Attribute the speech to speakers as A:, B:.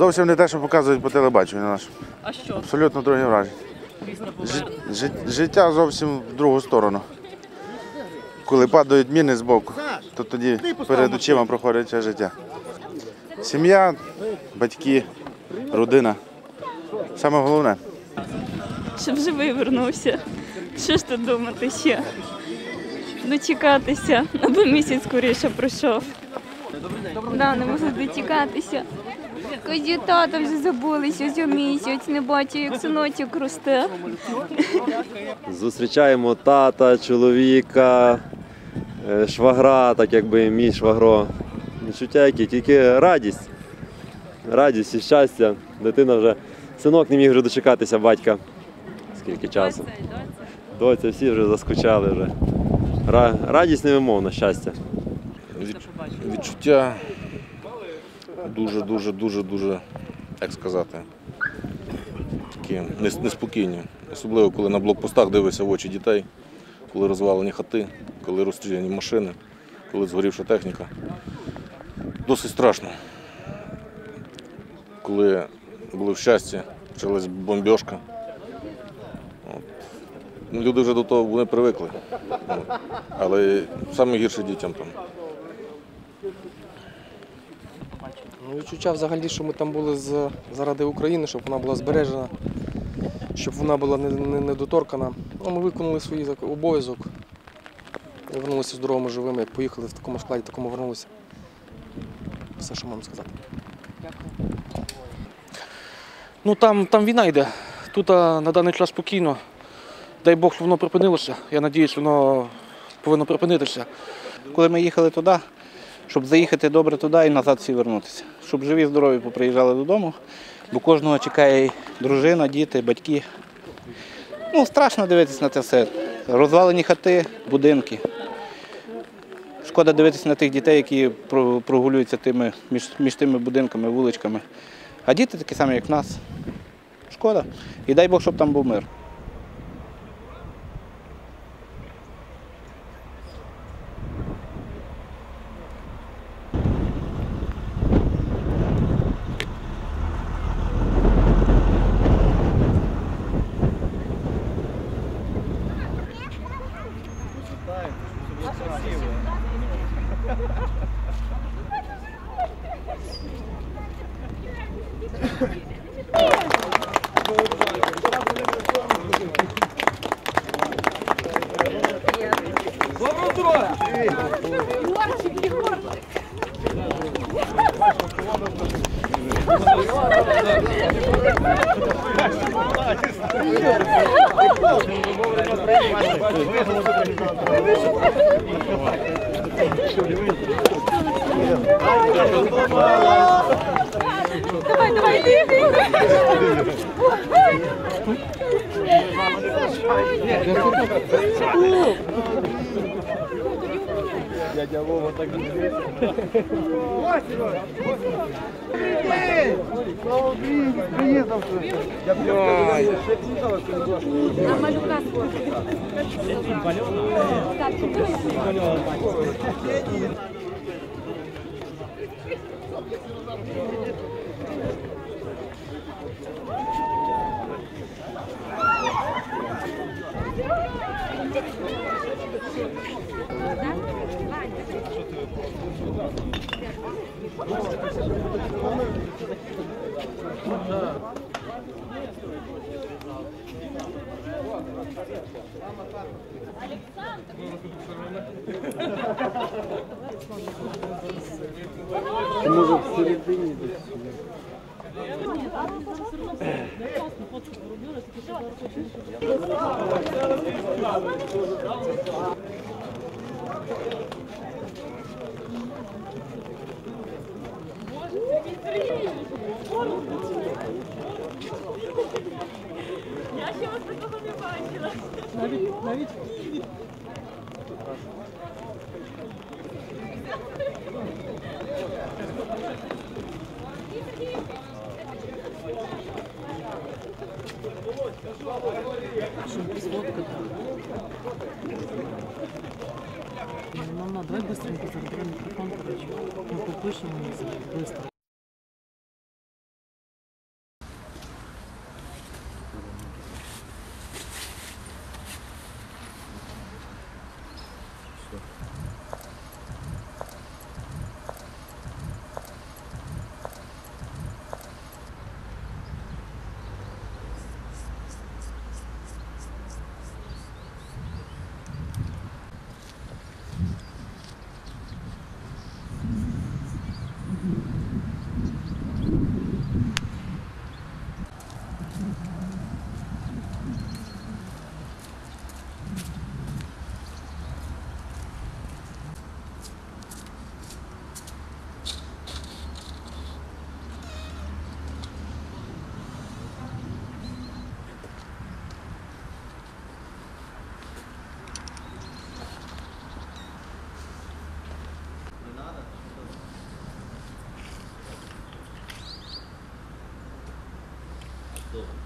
A: Зовсім не те, що показують по телебаченню наш.
B: А що?
A: Абсолютно друге враження. Життя зовсім в другу сторону. Коли падають міни з боку, то тоді перед очима проходить це життя. Сім'я, батьки, родина. Саме головне.
C: щоб живий вернувся. Що ж тут думати ще? Дочекатися, аби місяць скоріше пройшов. Да, не можу дочекатися. Кажу, тата вже забулися за місяць, не бачу, як синочок росте.
D: Зустрічаємо тата, чоловіка, е, швагра, так якби мій швагро. Відчуття які, тільки радість. Радість і щастя. Дитина вже, синок не міг вже дочекатися батька. Скільки часу. Доця, всі вже заскучали вже. Радість невимовна, щастя.
E: Відчуття дуже, дуже, дуже, дуже, як сказати, такі неспокійні. Особливо, коли на блокпостах дивишся в очі дітей, коли розвалені хати, коли розстріляні машини, коли згорівша техніка. Досить страшно. Коли були в щасті, почалась бомбьошка. Ну, Люди вже до того вони привикли. Але саме гірше дітям там.
F: Ну, Відчуття взагалі, що ми там були з, заради України, щоб вона була збережена, щоб вона була не- не- Ну, ми виконали свій обов'язок. Вернулися здоровими, живими, як поїхали в такому складі, такому вернулися. Все, що можна сказати.
G: Ну там, там війна йде. Тут а, на даний час спокійно. Дай Бог, щоб воно припинилося. Я сподіваюся, воно повинно припинитися.
H: коли ми їхали туди, щоб заїхати добре туди і назад всі вернутися. Щоб живі, здорові поприїжджали додому, бо кожного чекає дружина, діти, батьки. Ну, страшно дивитися на це все. Розвалені хати, будинки. Шкода дивитися на тих дітей, які прогулюються тими, між, між тими будинками, вуличками. А діти такі самі, як в нас. Шкода. І дай Бог, щоб там був мир.
C: Виголоси Давай, давай, ты,
F: Дядя Вова так не Я
E: На малюка схожу. Да. Може в середині десь.
C: ти.
B: Мама, давай быстренько заберем микрофон, короче. Мы попишем, быстро.
I: Добре.